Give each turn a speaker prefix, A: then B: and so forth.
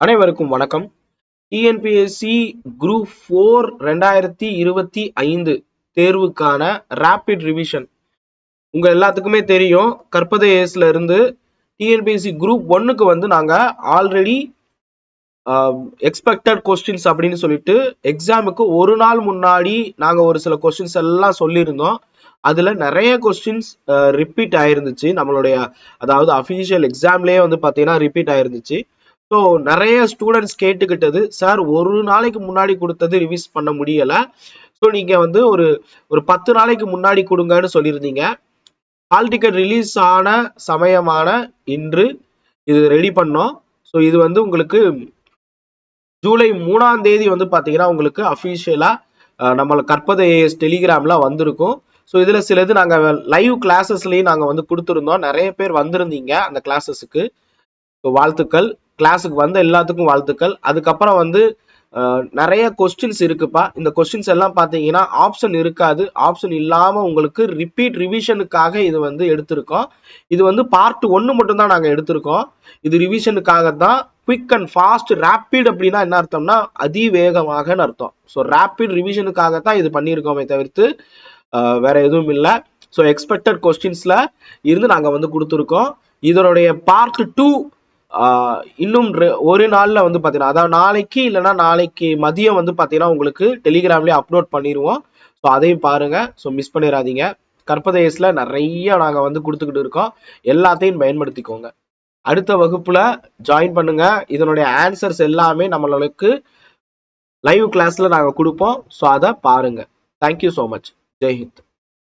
A: அனைவருக்கும் வணக்கம். TNPSC group four ரெண்டாயிரத்தி இருபத்தி ஐந்து தேர்வுக்கான ரேபிட் ரிவிஷன் உங்க எல்லாத்துக்குமே தெரியும் கற்பதையஸ்ல இருந்து டிஎன்பிஎஸ்சி குரூப் ஒன்னுக்கு வந்து நாங்க ஆல்ரெடி எக்ஸ்பெக்டட் கொஸ்டின்ஸ் அப்படின்னு சொல்லிட்டு எக்ஸாமுக்கு ஒரு நாள் முன்னாடி நாங்க ஒரு சில கொஸ்டின்ஸ் எல்லாம் சொல்லியிருந்தோம். அதுல நிறைய கொஸ்டின்ஸ் ரிப்பீட் ஆயிருந்துச்சு. நம்மளுடைய அதாவது அஃபிஷியல் எக்ஸாம்லயே வந்து பாத்தீங்கன்னா ரிப்பீட் ஆயிருந்துச்சு. ஸோ நிறைய ஸ்டூடெண்ட்ஸ் கேட்டுக்கிட்டது சார் ஒரு நாளைக்கு முன்னாடி கொடுத்தது ரிவிஸ் பண்ண முடியல. ஸோ நீங்கள் வந்து ஒரு ஒரு பத்து நாளைக்கு முன்னாடி கொடுங்கன்னு சொல்லியிருந்தீங்க. ஹால் டிக்கெட் ரிலீஸ் ஆன சமயமான இன்று இது ரெடி பண்ணோம். ஸோ இது வந்து உங்களுக்கு ஜூலை மூணாம் தேதி வந்து பார்த்தீங்கன்னா உங்களுக்கு அஃபீஷியலாக நம்மளை கற்பதை ஏஎஸ் டெலிகிராம்ல வந்திருக்கும். ஸோ இதில் சிலது நாங்கள் லைவ் கிளாஸஸ்லேயும் நாங்கள் வந்து கொடுத்துருந்தோம். நிறைய பேர் வந்திருந்தீங்க அந்த கிளாஸஸுக்கு வாழ்த்துக்கள். கிளாஸுக்கு வந்த எல்லாத்துக்கும் வாழ்த்துக்கள். அதுக்கப்புறம் வந்து நிறைய கொஸ்டின்ஸ் இருக்குப்பா. இந்த கொஸ்டின்ஸ் எல்லாம் பார்த்தீங்கன்னா ஆப்ஷன் இருக்காது. ஆப்ஷன் இல்லாமல் உங்களுக்கு ரிப்பீட் ரிவிஷனுக்காக இது வந்து எடுத்திருக்கோம். இது வந்து பார்ட் ஒன்று மட்டும்தான் நாங்கள் எடுத்திருக்கோம். இது ரிவிஷனுக்காக தான் குவிக் அண்ட் ஃபாஸ்ட் ரேப்பிட் அப்படின்னா என்ன அர்த்தம்னா அதிவேகமாகன்னு அர்த்தம். ஸோ ரேப்பிட் ரிவிஷனுக்காக தான் இது பண்ணியிருக்கோமே தவிர்த்து வேற எதுவும் இல்லை. ஸோ எக்ஸ்பெக்டட் கொஸ்டின்ஸில் இருந்து நாங்கள் வந்து கொடுத்துருக்கோம். இதனுடைய பார்ட் டூ இன்னும் ஒரு நாளில் வந்து பார்த்தீங்கன்னா அதாவது நாளைக்கு இல்லைன்னா நாளைக்கு மதியம் வந்து பார்த்தீங்கன்னா உங்களுக்கு டெலிகிராம்லேயே அப்லோட் பண்ணிடுவோம் ஸோ அதையும் பாருங்கள் ஸோ மிஸ் பண்ணிடாதீங்க. கற்பதேசில் நிறைய நாங்கள் வந்து கொடுத்துக்கிட்டு இருக்கோம். எல்லாத்தையும் பயன்படுத்திக்கோங்க. அடுத்த வகுப்பில் ஜாயின் பண்ணுங்கள் இதனுடைய ஆன்சர்ஸ் எல்லாமே நம்மளுக்கு லைவ் கிளாஸில் நாங்கள் கொடுப்போம். ஸோ அதை பாருங்கள் தேங்க்யூ ஸோ மச் ஜெய்ஹிந்த்